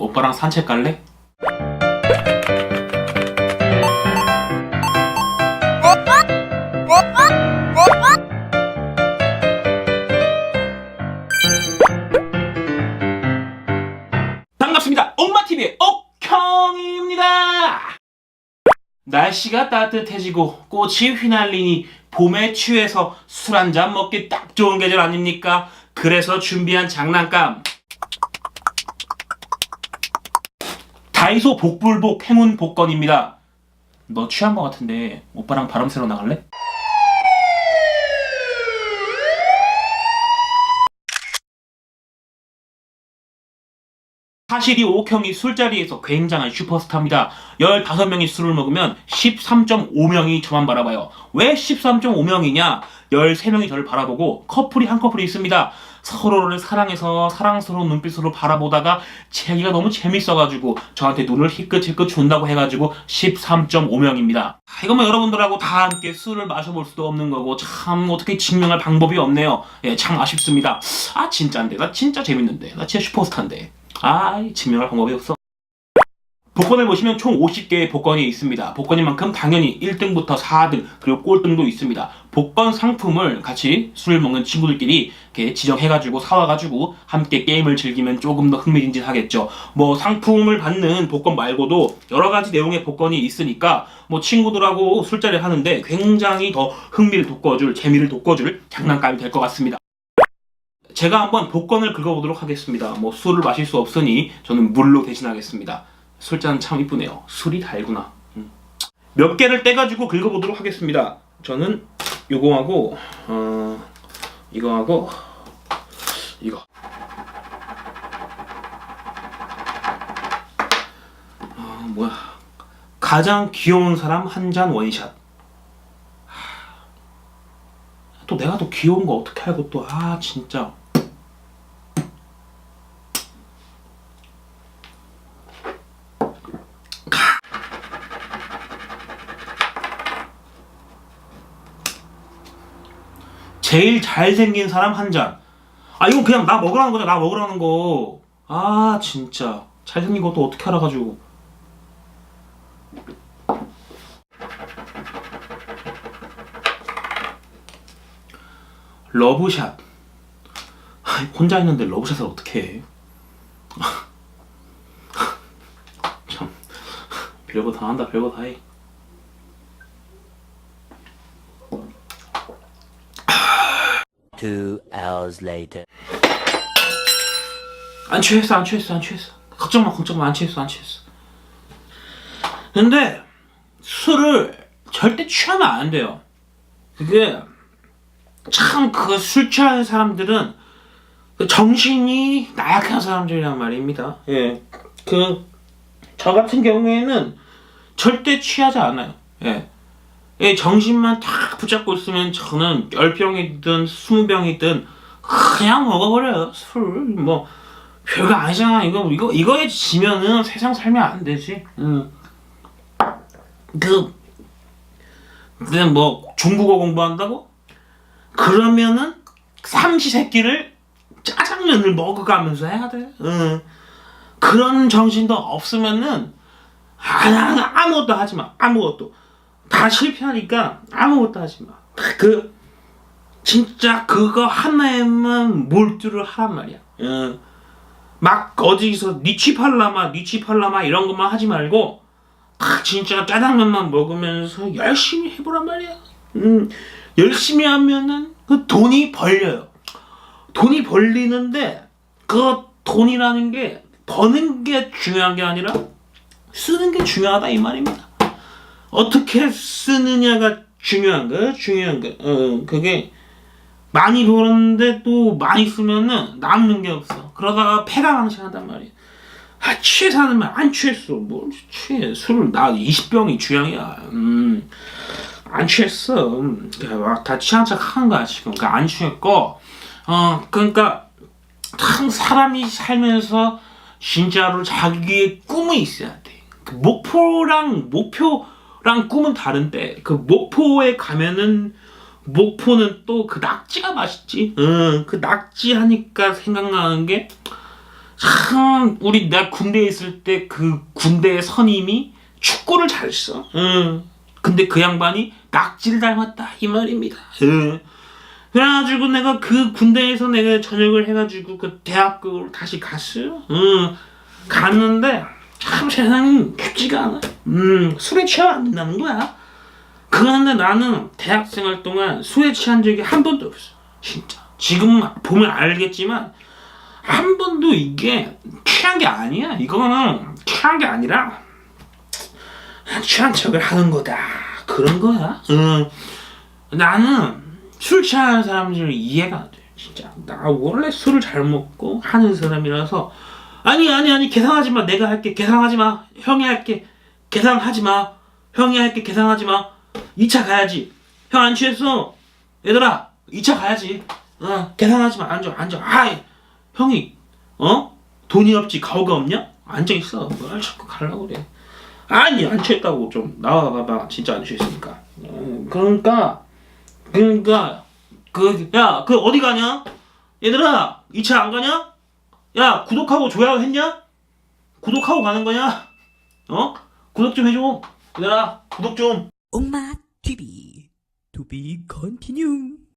오빠랑 산책 갈래? 반갑습니다. 엄마TV의 옥형입니다. 날씨가 따뜻해지고 꽃이 휘날리니 봄에 취해서 술 한 잔 먹기 딱 좋은 계절 아닙니까? 그래서 준비한 장난감. 다이소 복불복 행운 복권입니다. 너 취한 것 같은데 오빠랑 바람 쐬러 나갈래? 사실 이 옥형이 술자리에서 굉장한 슈퍼스타입니다. 15명이 술을 먹으면 13.5명이 저만 바라봐요. 왜 13.5명이냐? 13명이 저를 바라보고 커플이 한 커플이 있습니다. 서로를 사랑해서 사랑스러운 눈빛으로 바라보다가 제기가 너무 재밌어가지고 저한테 눈을 희끗희끗 준다고 해가지고 13.5명입니다. 이거 뭐 여러분들하고 다 함께 술을 마셔볼 수도 없는 거고 참 어떻게 증명할 방법이 없네요. 예, 참 아쉽습니다. 아 진짜인데 나 진짜 재밌는데 나 진짜 슈퍼스타인데 아 증명할 방법이 없어. 복권을 보시면 총 50개의 복권이 있습니다. 복권인 만큼 당연히 1등부터 4등 그리고 꼴등도 있습니다. 복권 상품을 같이 술 먹는 친구들끼리 이렇게 지정해가지고 사와가지고 함께 게임을 즐기면 조금 더 흥미진진하겠죠. 뭐 상품을 받는 복권 말고도 여러 가지 내용의 복권이 있으니까 뭐 친구들하고 술자리 하는데 굉장히 더 흥미를 돋궈줄 재미를 돋궈줄 장난감이 될 것 같습니다. 제가 한번 복권을 긁어보도록 하겠습니다. 뭐 술을 마실 수 없으니 저는 물로 대신하겠습니다. 술잔 참 이쁘네요. 술이 달구나. 음. 몇 개를 떼가지고 긁어보도록 하겠습니다. 저는 요거하고 어 이거하고 이거. 아 뭐야? 가장 귀여운 사람 한 잔 원샷. 하, 또 내가 또 귀여운 거 어떻게 알고 또 아 진짜. 제일 잘생긴 사람 한 잔. 아, 이건 그냥 나 먹으라는 거잖아. 나 먹으라는 거. 아, 진짜. 잘생긴 것도 어떻게 알아가지고. 러브샷. 아, 혼자 있는데 러브샷을 어떻게 해? 참. 별거 다 한다, 별거 다 해. Two hours later. 안 취했어 안 취했어 안 취했어. 걱정 마 걱정 마 안 취했어 안 취했어. 근데 술을 절대 취하면 안 돼요. 그게 참 그 술 취하는 사람들은 그 정신이 나약한 사람들이란 말입니다. 예 그 저 같은 경우에는 절대 취하지 않아요. 예. 예, 정신만 탁 붙잡고 있으면 저는 10병이든 20병이든 그냥 먹어버려요 술 뭐 별거 아니잖아 이거 이거 이거에 지면은 세상 살면 안 되지. 응. 그 그냥 뭐 중국어 공부한다고? 그러면은 삼시 세끼를 짜장면을 먹어가면서 해야 돼. 응. 그런 정신도 없으면은 그냥 아무것도 하지 마. 아무것도 다 실패하니까 아무것도 하지 마. 그 진짜 그거 하나에만 몰두를 하란 말이야. 응. 막 어디서 니치팔라마 니치팔라마 이런 것만 하지 말고 딱 진짜 짜장면만 먹으면서 열심히 해보란 말이야. 음, 열심히 하면은 그 돈이 벌려요. 돈이 벌리는데 그 돈이라는 게 버는 게 중요한 게 아니라 쓰는 게 중요하다 이 말입니다. 어떻게 쓰느냐가 중요한 거예요. 중요한 거. 어, 그게 많이 벌었는데 또 많이 쓰면은 남는 게 없어. 그러다가 폐가 망신 한단 말이야. 아, 취해서 하는 말 안 취했어. 뭘 취해. 술을 나 20병이 주량이야. 음. 안 취했어. 음, 막다 취한 척 하는 거야, 지금. 그러니까 안 취했고, 어, 그러니까, 참 사람이 살면서 진짜로 자기의 꿈이 있어야 돼. 그 목표랑, 목표 랑 꿈은 다른데, 그 목표에 가면은 목포는 또 그 낙지가 맛있지. 응, 그 낙지 하니까 생각나는 게 참 우리 나 군대에 있을 때 그 군대 선임이 축구를 잘했어. 응. 근데 그 양반이 낙지를 닮았다 이 말입니다. 응. 그래가지고 내가 그 군대에서 내가 전역을 해가지고 그 대학교로 다시 갔어요. 응. 갔는데 참 세상이 쉽지가 않아. 음, 술에 취하면 안 된다는 거야. 그런데 나는 대학생활 동안 술에 취한 적이 한 번도 없어. 진짜. 지금 보면 알겠지만 한 번도 이게 취한 게 아니야. 이거는 취한 게 아니라 취한 척을 하는 거다. 그런 거야. 응. 나는 술 취하는 사람들 이해가 안 돼. 진짜. 나 원래 술을 잘 먹고 하는 사람이라서 아니 아니 아니 계산하지 마. 내가 할게. 계산하지 마. 형이 할게. 계산하지 마. 형이 할게. 계산하지 마. 2차 가야지. 형 안 취했어. 얘들아, 2차 가야지. 어, 계산하지 마. 앉아, 앉아. 아이, 형이, 어? 돈이 없지, 가오가 없냐? 앉아 있어. 뭘 자꾸 가려고 그래. 아니, 안 취했다고 좀 나와 봐봐. 진짜 안 취했으니까. 어, 그러니까, 그러니까, 그, 야, 그 어디 가냐? 얘들아, 2차 안 가냐? 야, 구독하고 좋아요 했냐? 구독하고 가는 거냐? 어? 구독 좀 해줘. 얘들아, 구독 좀. 옥맛 TV to continue.